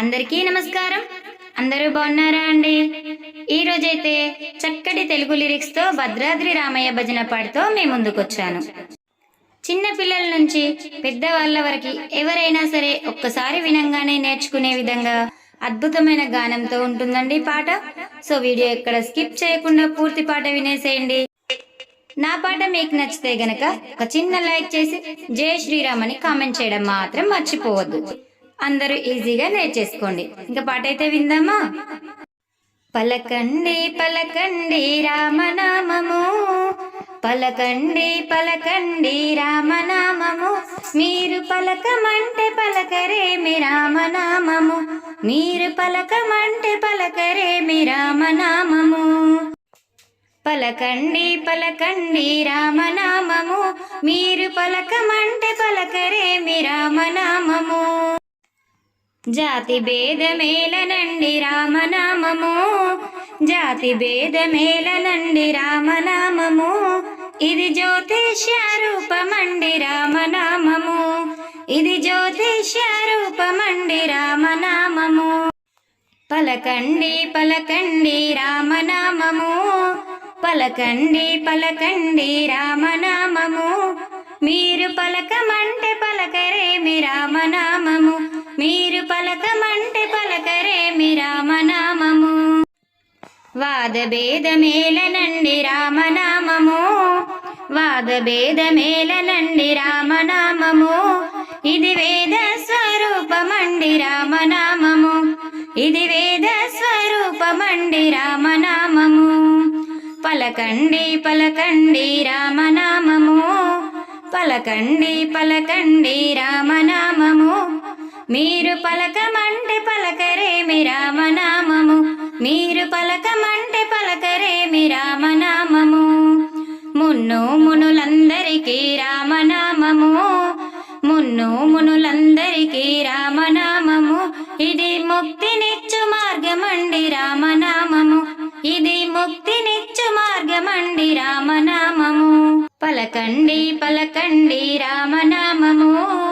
అందరికీ నమస్కారం. అందరూ బాగున్నారా అండి? ఈ రోజైతే చక్కటి తెలుగు లిరిక్స్తో భద్రాద్రి రామయ్య భజన పాడుతో మీ ముందుకొచ్చాను. చిన్న పిల్లల నుంచి పెద్దవాళ్ళ వరకు ఎవరైనా సరే ఒక్కసారి వినంగానే నేర్చుకునే విధంగా అద్భుతమైన గానంతో ఉంటుందండి పాట. సో వీడియో ఎక్కడ స్కిప్ చేయకుండా పూర్తి పాట వినేసేయండి. నా పాట మీకు నచ్చితే గనక ఒక చిన్న లైక్ చేసి జై శ్రీరామ్ అని కామెంట్ చేయడం మాత్రం మర్చిపోవద్దు. అందరూ ఈజీగా నేర్చేసుకోండి. ఇంకా పాట అయితే విందామా? పలకండి పలకండి రామనామము. పలకండి పలకండి రామనామము. మీరు పలకమంటే పలకరేమి రామనామము. మీరు పలకమంటే పలకరేమి రామనామము. పలకండి పలకండి రామనామము. మీరు పలకమంటే పలకరేమి రామనామము. జాతి భేదమేలనండి రామనామము. జాతి భేదమేలనండి రామనామము. ఇది జ్యోతిష్య రూపమండి రామనామము. ఇది జ్యోతిష్య రూపమండి రామనామము. పలకండి పలకండి రామనామము. పలకండి పలకండి రామనామము. మీరు పలకమంటే పలకరేమి రామనామము. మీరు పలకమంటే పలకరేమి రామనామము. వాదభేదమేలనండి రామనామము. వాదభేదమేలనండి రామనామము. ఇది వేద స్వరూపమండి రామనామము. ఇది వేద స్వరూపమండి రామనామము. పలకండి పలకండి రామనామము. పలకండి పలకండి రామనామము. మీరు పలకమంటే పలకరేమి రామనామము. మీరు పలకమంటే పలకరేమి రామనామము. మున్ను మునులందరికీ రామనామము. మున్ను మునులందరికీ రామనామము. ఇది ముక్తినిచ్చు మార్గమండి రామనామము. ఇది ముక్తినిచ్చు మార్గమండి రామనామము. పలకండి పలకండి రామనామము.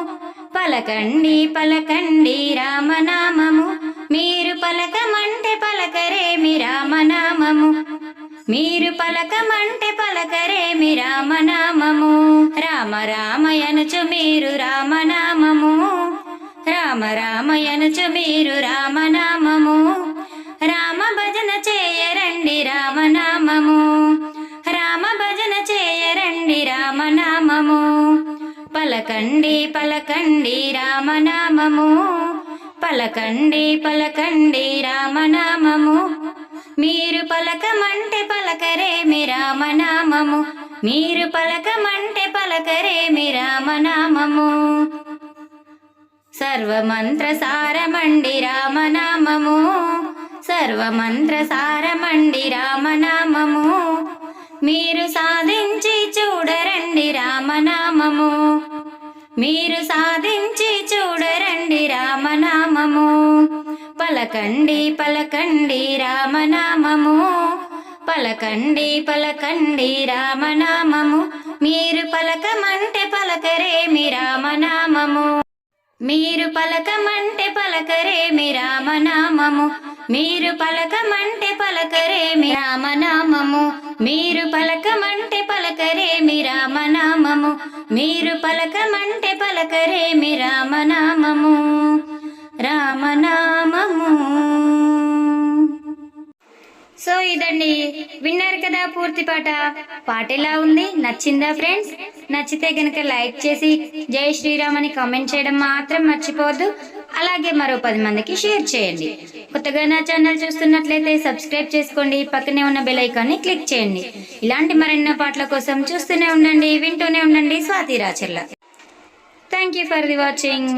పలకండి పలకండి రామనామము. మీరు పలకమంటే పలకరేమి రామనామము. మీరు పలకమంటే పలకరేమి రామనామము. రామ రామయనుచు మీరు రామనామము. రామ రామయనుచు మీరు రామనామము. రామ భజన చేయరండి రామనామ పలకండి పలకండి రామనామము. పలకండి పలకండి రామనామము. మీరు పలకమంటే పలకరేమి రామనామము. మీరు పలకమంటే పలకరేమి రామనామము. సర్వమంత్ర సారమండి రామనామము. సర్వమంత్ర సారమండి రామనామము. మీరు సాధించి చూడరండి రామనామము. మీరు సాధించి చూడరండి రామనామము. పలకండి పలకండి రామనామము. పలకండి పలకండి రామనామము. మీరు పలకమంటే పలకరేమి రామనామము. మీరు పలకమంటే పలకరేమి రామనామము. మీరు పలకమంటే పలకరేమి రామనామము. మీరు పలకమంటే పలకరేమి రామనామము. మీరు పలకమంటే పలకరేమి రామనామము. రామనామము. సో ఇదండి విన్నారు కదా పూర్తి పాట. పాట ఎలా ఉంది? నచ్చిందా ఫ్రెండ్స్? నచ్చితే గనక లైక్ చేసి జై శ్రీరామ్ అని కామెంట్ చేయడం మాత్రం మర్చిపోవద్దు. అలాగే మరో పది మందికి షేర్ చేయండి. కొత్తగా నా ఛానల్ చూస్తున్నట్లయితే సబ్స్క్రైబ్ చేసుకోండి. పక్కనే ఉన్న బెల్ ఐకాన్ని క్లిక్ చేయండి. ఇలాంటి మరెన్నో పాటల కోసం చూస్తూనే ఉండండి వింటూనే ఉండండి Swathi Racharla. Thank you for the watching